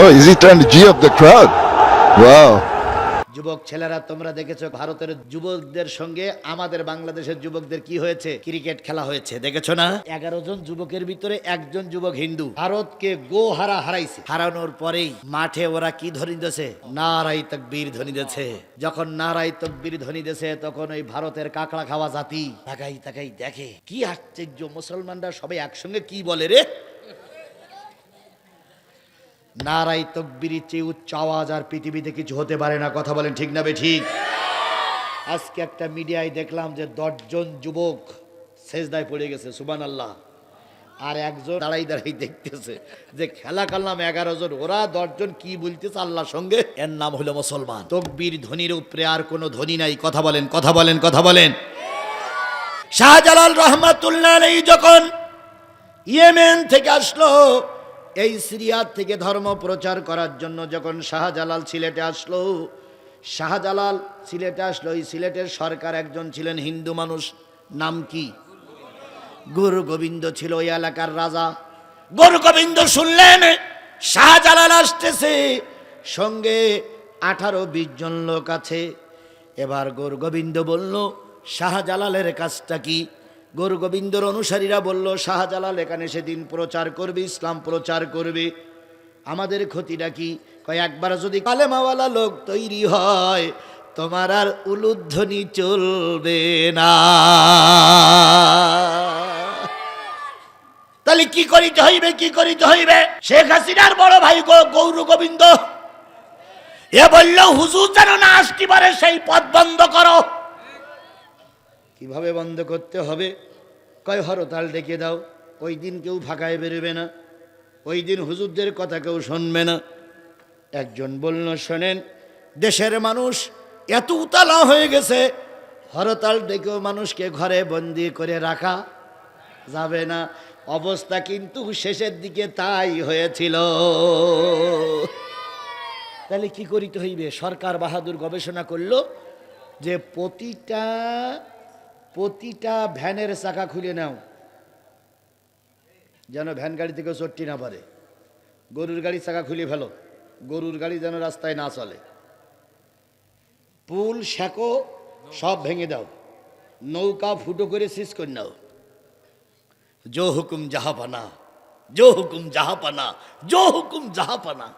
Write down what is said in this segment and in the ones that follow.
Oh, is he trying to G up the crowd? Wow. যুবক ছেলেরা তোমরা ভারতের যুবকদের সঙ্গে আমাদের বাংলাদেশের যুবকদের কি হয়েছে? ক্রিকেট খেলা হয়েছে দেখেছ না? এগারো জন যুবকের ভিতরে একজন যুবক হিন্দু। ভারতকে গো হারা হারাইছে। হারানোর পরেই মাঠে ওরা কি ধ্বনি দিয়েছে? নারাই তকবীর ধ্বনি যখন নারাই তকবীর ধ্বনি দিয়েছে তখন ওই ভারতের কাকড়া খাওয়া জাতি তাকাই তাকাই দেখে। কি আশ্চর্য মুসলমানরা সবাই একসঙ্গে কি বলে রে? নারাই তকবির চেয়ে উচ্চ আওয়াজ আর পৃথিবীতে কিছু হতে পারে না, কথা বলেন ঠিক না বে ঠিক? আজকে একটা মিডিয়ায় দেখলাম যে দশজন যুবক সেজদায় পড়ে গেছে সুবান আল্লাহ আর একজন দাঁড়াই দাঁড়াই দেখতেছে যে খেলা করলাম এগারো জন ওরা দশজন কি বলতেছে আল্লাহর সঙ্গে? এর নাম হলো মুসলমান। তকবীর ধ্বনির উপরে আর কোনো ধনী নাই, কথা বলেন কথা বলেন কথা বলেন। শাহজালাল রহমাতুল্লাহ যখন ইয়েমেন থেকে আসলো এই সিরিয়ার থেকে ধর্ম প্রচার করার জন্য যখন শাহজালাল সিলেটে আসলো, শাহজালাল সিলেটে আসলো, এই সিলেটের সরকার একজন ছিলেন হিন্দু মানুষ, নাম কি? গুরু গোবিন্দ ছিল ওই এলাকার রাজা। গুরু গোবিন্দ শুনলেন, শাহজালাল আসতেছে, সঙ্গে আঠারো বিশ জন লোক আছে। এবার গুরু গোবিন্দ বলল, শাহজালালের কাজটা কি? গুরু গোবিন্দর অনুসারীরা বলল, শাহজালাল, এখানে সেদিন প্রচার করবে, ইসলাম প্রচার করবে। আমাদের ক্ষতিটা কি? কয়, একবার যদি কালেমাওয়ালা লোক তৈরি হয়, তোমার আর উলুধ্বনি চলবে না। তাহলে কি করিতে হইবে কি করিতে হইবে শেখ হাসিনার বড় ভাই গৌর গোবিন্দ এ বলল, হুজুর যেন না আসতে পারে, সেই পথ বন্ধ করো। কীভাবে বন্ধ করতে হবে? কয় হরতাল ডেকে দাও। ওই দিন কেউ ফাঁকায় বেরোবে না। ওই দিন হুজুরদের কথা কেউ শুনবে না। একজন বলল, শোনেন, দেশের মানুষ এত উতালা হয়ে গেছে হরতাল ডেকেও মানুষকে ঘরে বন্দি করে রাখা যাবে না। অবস্থা কিন্তু শেষের দিকে তাই হয়েছিল। তাহলে কি করিতে হইবে? সরকার বাহাদুর গবেষণা করল যে প্রতিটা প্রতিটা ভ্যানের চাকা খুলে নাও। যেন ভ্যান গাড়ি থেকে চট্টি না পারে গরুর গাড়ি চাকা খুলে ফেলো। গরুর গাড়ি যেন রাস্তায় না চলে। পুল শ্যাকো সব ভেঙে দাও। নৌকা ফুটো করে শেষ করে নাও। জো হুকুম জাহাপানা জো হুকুম জাহাপানা জো হুকুম জাহাপানা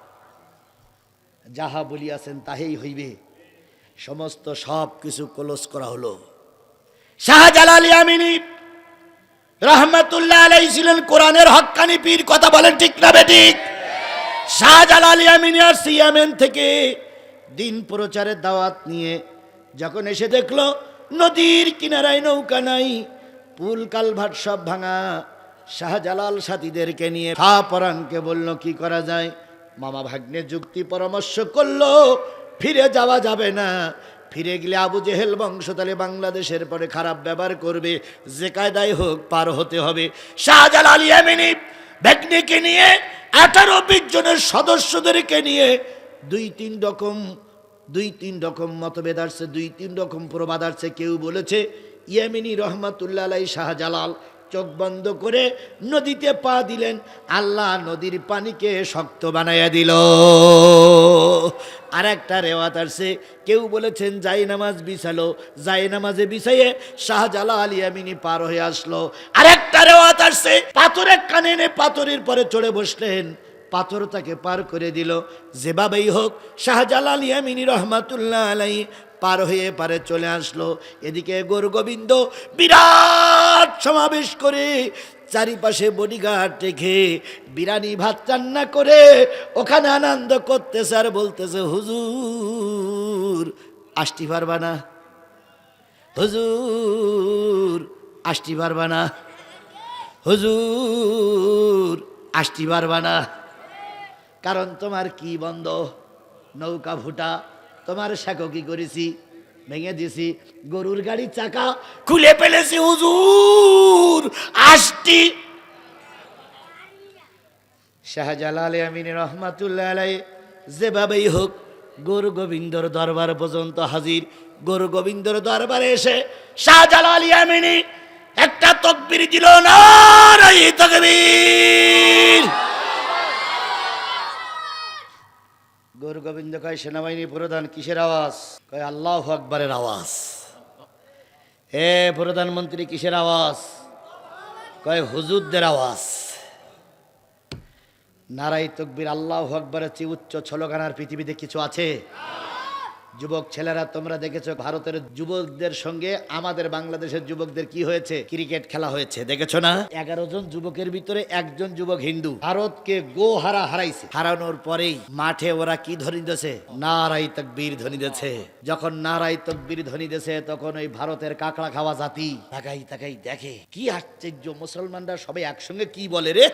যাহা বলিয়াছেন তাহেই হইবে। সমস্ত সব কিছু কলস করা হলো। শাহজালাল ইয়ামিনী রহমতুল্লাহ আলাই ছিলেন কোরআনের হক্কানি পীর, কথা বলেন ঠিক না বেঠিক? শাহজালাল আর সিয়ামেন থেকে দিন প্রচারের দাওয়াত নিয়ে যখন এসে দেখল নদীর কিনারায় নৌকা নাই, পুল কালভাট সব ভাঙা, শাহজালাল সাথীদেরকে নিয়ে খা পরাণকে বলল, কি করা যায়? মামা ভাগ্নে যুক্তি পরামর্শ করল, ফিরে যাওয়া যাবে না ফিরে গেলে আবু জেহেল বংশ তাহলে বাংলাদেশের পরে খারাপ ব্যবহার করবে, যে কায়দায় হোক পার হতে হবে। শাহজালাল ইয়ামিনী ভাগ্নেকে নিয়ে, আঠারো বিশ জনের সদস্যদেরকে নিয়ে দুই তিন রকম, দুই তিন রকম মতভেদ আসছে, দুই তিন রকম প্রবাদ আসছে। কেউ বলেছে, ইয়ামিনী রহমাতুল্লাহ শাহজালাল চোখ বন্ধ করে নদীতে পা দিলেন। আল্লাহ নদীর পানিকে শক্ত বানাইয়া দিল। আর একটা রেওয়াত আসছে। কেউ বলেছেন জাই নামাজ বিছালো জাই নামাজে বিছাইয়ে শাহজালাল ইয়ামিনী পার হয়ে আসলো। আর একটা রেওয়াত আসছে। পাথরের কানে এনে পাথরের পরে চড়ে বসলেন। পাথর তাকে পার করে দিল। যেভাবেই হোক, শাহজালাল ইয়ামিনী রহমাতুল্লাহ আলাই পার হয়ে পারে চলে আসলো। এদিকে গোর গোবিন্দ বিরাট সমাবেশ করে চারিপাশে বডিগার্ড রেখে বিরানি ভাত রান্না করে ওখানে আনন্দ করতেছে আর বলতেছে, হুজুর আসতে পারবা না? হুজুর আসতে পারবা না? হুজুর আসতে পারবা না? কারণ তোমার কি বন্ধ? নৌকা ফুটা, তোমার শাকো কি করেছি? ভেঙে দিছি গরুর গাড়ির চাকা খুলে ফেলেছি হুজুর। আসটি শাহজালাল আমিন রহমাতুল্লাহ আলাই যেভাবেই হোক গরু গোবিন্দর দরবার পর্যন্ত হাজির। গরু গোবিন্দর দরবারে এসে শাহজালাল ইয়ামিনী একটা তকবির দিল না তকবীর। গুরু গোবিন্দ কয় সেনাবাহিনী প্রধান কিসের আওয়াজ? কয়, আল্লাহ আকবরের আওয়াজ। হে প্রধানমন্ত্রী, কিসের আওয়াজ? কয়, হুজুরদের আওয়াজ। নারাই তকবির আল্লাহ আকবরের চেয়ে উচ্চ ছলগানার পৃথিবীতে কিছু আছে? যুবক ছেলেরা, তোমরা দেখেছ ভারতের যুবকদের সঙ্গে আমাদের বাংলাদেশের যুবকদের কি হয়েছে? ক্রিকেট খেলা হয়েছে, দেখেছ না? এগারো জন যুবকের ভিতরে একজন যুবক হিন্দু। ভারতকে গো হারা হারাইছে। হারানোর পরেই মাঠে ওরা কি ধ্বনি দিয়েছে? নারাই তকবীর ধ্বনি দিয়েছে। যখন নারাই তকবীর ধ্বনি দিয়েছে, তখন ওই ভারতের কাঁকড়া খাওয়া জাতি তাকাই তাকাই দেখে, কি আশ্চর্য, মুসলমানরা সবাই একসঙ্গে কি বলে রে?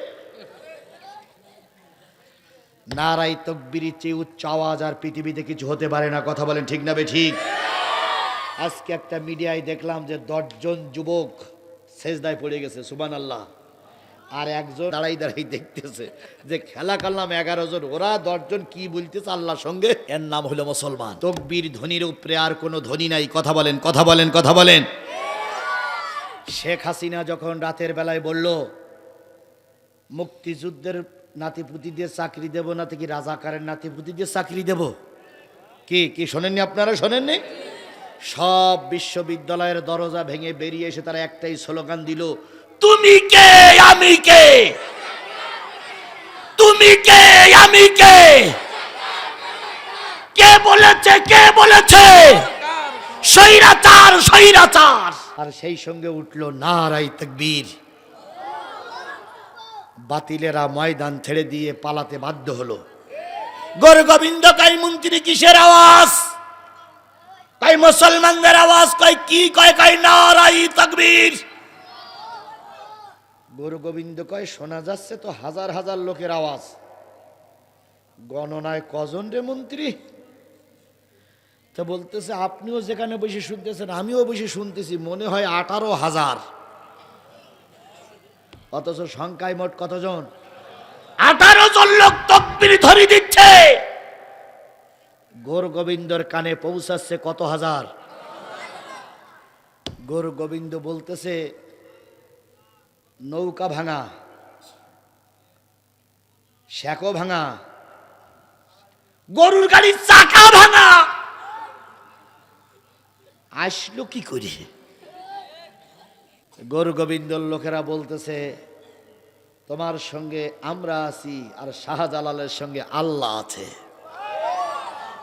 নারাই তকবির চেয়ে উচ্চ আওয়াজ আর পৃথিবীতে কিছু হতে পারে না কথা বলেন ঠিক না বে ঠিক? আজকে একটা মিডিয়ায় দেখলাম যে দশজন যুবক সেজদায় পড়ে গেছে সুবান আল্লাহ আর একজন দাঁড়াই দাঁড়াই দেখতেছে যে খেলা করলাম এগারো জন ওরা দশজন কি বলতেছে আল্লাহর সঙ্গে? এর নাম হলো মুসলমান। তকবির ধ্বনির উপরে আর কোনো ধনী নাই কথা বলেন কথা বলেন কথা বলেন। শেখ হাসিনা যখন রাতের বেলায় বলল মুক্তিযুদ্ধের নাতিপুতি দিয়ে চাকরি দেব না কি রাজাকারের নাতিপুতি দিয়ে চাকরি দেব? কি কি শোনেননি আপনারা? শোনেননি? সব বিশ্ববিদ্যালয়ের দরজা ভেঙে বেরিয়ে এসে তারা একটাই স্লোগান দিল, তুমি কে, আমি কে? তুমি কে, আমি কে? কে বলেছে কে বলেছে? সৈরাচার সৈরাচার আর সেই সঙ্গে উঠল নারাই তকবীর। বাতিলেরা ময়দান ছেড়ে দিয়ে পালাতে বাধ্য হলো। গর গোবিন্দ কাই মন্ত্রী, কিসের আওয়াজ? কাই মুসলমানদের আওয়াজ। কয়, কি? কয় কয়, নারাই তকবীর। গরু গোবিন্দ কয়, শোনা যাচ্ছে তো হাজার হাজার লোকের আওয়াজ। গণনায় কজন রে মন্ত্রী? তো বলতেছে, আপনিও যেখানে বসে শুনতেছেন, আমিও বসে শুনতেছি, মনে হয় আঠারো হাজার। অথচ সংখ্যায় মোট কতজন? আঠারো জন লোক তকবির ধরি দিচ্ছে। গোর গোবিন্দর কানে পৌঁছাচ্ছে কত হাজার? গোর গোবিন্দ বলতেছে নৌকা ভাঙা শ্যাকো ভাঙা গরুর গাড়ির চাকা ভাঙা। আসলো কি করে? গরু গোবিন্দর লোকেরা বলতেছে তোমার সঙ্গে আমরা আছি আর শাহজালালের সঙ্গে আল্লাহ আছে।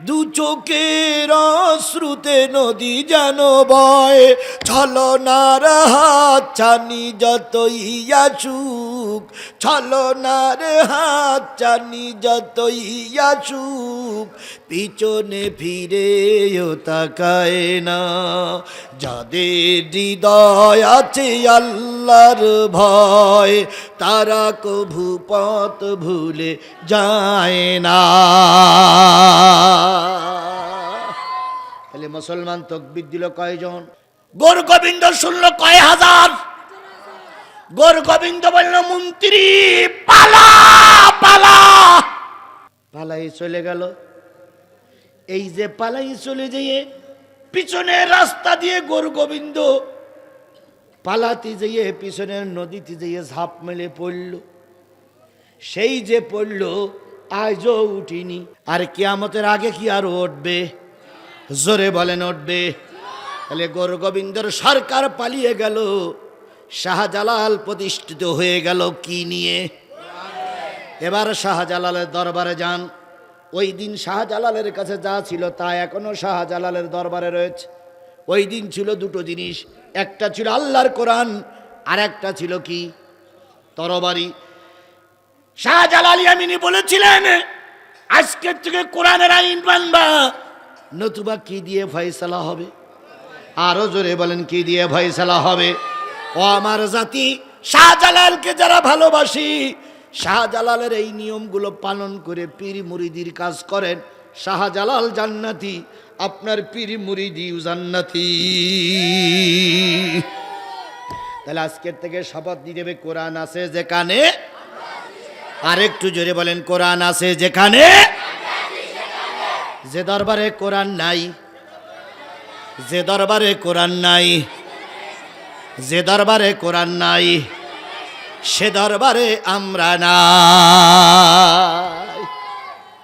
দু চোখের শ্রুতে নদী যেন বয়, ছলনার হাত চানি যতই আসুক, ছলনার হাত চানি যতই আসুক, পিছনে ফিরেও তাকায় না, যাদের হৃদয় আছে আল্লাহর ভয়, তারা কভু পথ ভুলে যায় না। তাহলে মুসলমান তকবির দিল কয়জন? গোর গোবিন্দ শুনলো কয় হাজার? গোর গোবিন্দ বলল, মন্ত্রী, পালা পালা। পালাই চলে গেল। এই যে পালাই চলে যেয়ে পিছনের রাস্তা দিয়ে গোর গোবিন্দ পালাতে যেয়ে পিছনের নদীতে যেয়ে ঝাঁপ মেলে পড়ল, সেই যে পড়ল, আজও উঠিনি। আর কিয়ামতের আগে কি আর উঠবে? জোরে বলেন, উঠবে। তাহলে গোর গোবিন্দর সরকার পালিয়ে গেল, শাহজালাল প্রতিষ্ঠিত হয়ে গেল কি নিয়ে? এবার শাহজালালের দরবারে যান। ওই দিন শাহজালালের কাছে যা ছিল তা এখনও শাহজালালের দরবারে রয়েছে। ওই দিন ছিল দুটো জিনিস। একটা ছিল আল্লাহর কোরআন আর একটা ছিল কি? তরবারি। শাহজালাল ইয়ামিনী বলেছিলেন আজকের থেকে কোরআনের আইন মানবা। নতুবা কি দিয়ে ফয়সালা হবে? আরও জোরে বলেন, কি দিয়ে ফয়সালা হবে? ও আমার জাতি, শাহজালালকে যারা ভালোবাসি, শাহজালালের এই নিয়মগুলো পালন করে পীর মুরিদির কাজ করেন। শাহজালাল জান্নাতি, আপনার পীর মুরিদিও জান্নাতি। তাহলে আজকের থেকে শপথ দিয়ে দেবে কোরআন আছে যেখানে? আরেকটু জোরে বলেন, কোরআন আছে যেখানে? যে দরবারে কোরআন নাই, যে দরবারে কোরআন নাই, যে দরবারে কোরআন নাই, সে দরবারে আমরা না।